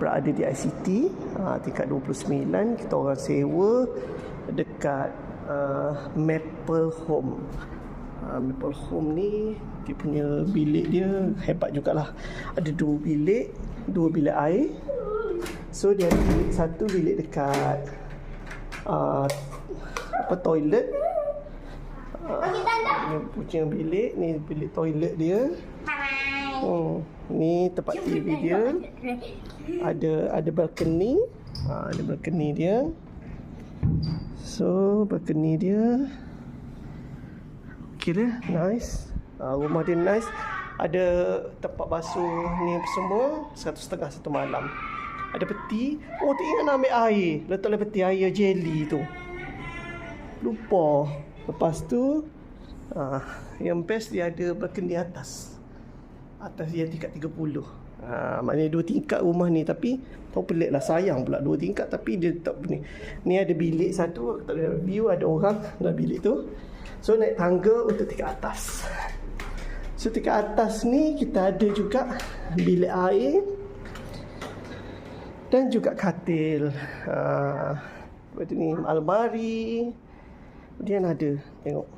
berada di ICT uh, tingkat 29 kita orang sewa dekat uh, Maple Home. Uh, Maple Home ni dia punya bilik dia hebat jugalah. Ada dua bilik dua bilik air. So dia ada bilik satu bilik dekat uh, apa toilet. Ni punya bilik ni bilik toilet dia Hmm, ni tempat TV dia. Ada ada balcony. Ha, ada balcony dia. So, balcony dia. Kira nice. Ha, rumah dia nice. Ada tempat basuh ni semua satu setengah satu malam. Ada peti. Oh, tak ingat nak ambil air. Letak dalam peti air jelly tu. Lupa. Lepas tu, ha, yang best dia ada balcony atas atas dia tingkat 30 ha, maknanya dua tingkat rumah ni tapi tahu pelik lah sayang pula dua tingkat tapi dia tak ni ni ada bilik satu tak ada view ada orang dalam bilik tu. So naik tangga untuk tingkat atas. So tingkat atas ni kita ada juga bilik air dan juga katil. Ha, lepas tu ni almari. Kemudian ada tengok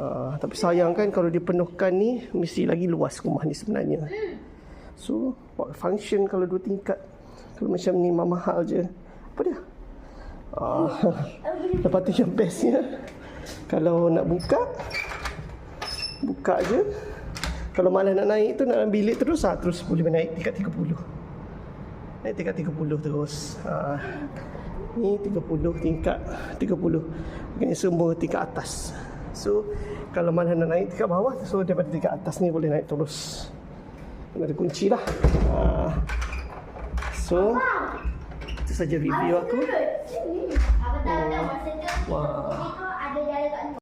Uh, tapi sayang kan kalau dipenuhkan ni mesti lagi luas rumah ni sebenarnya. So, function kalau dua tingkat. Kalau macam ni mahal je. Apa dia? Uh, lepas tu yang bestnya kalau nak buka buka je. Kalau malas nak naik tu nak dalam bilik terus ah terus boleh naik tingkat 30. Naik tingkat 30 terus. Uh, ni 30 tingkat 30. Ini semua tingkat atas. So kalau mana nak naik tingkat bawah So daripada tingkat atas ni boleh naik terus. Ada kunci lah. Uh, So Itu saja review aku. Oh, Wah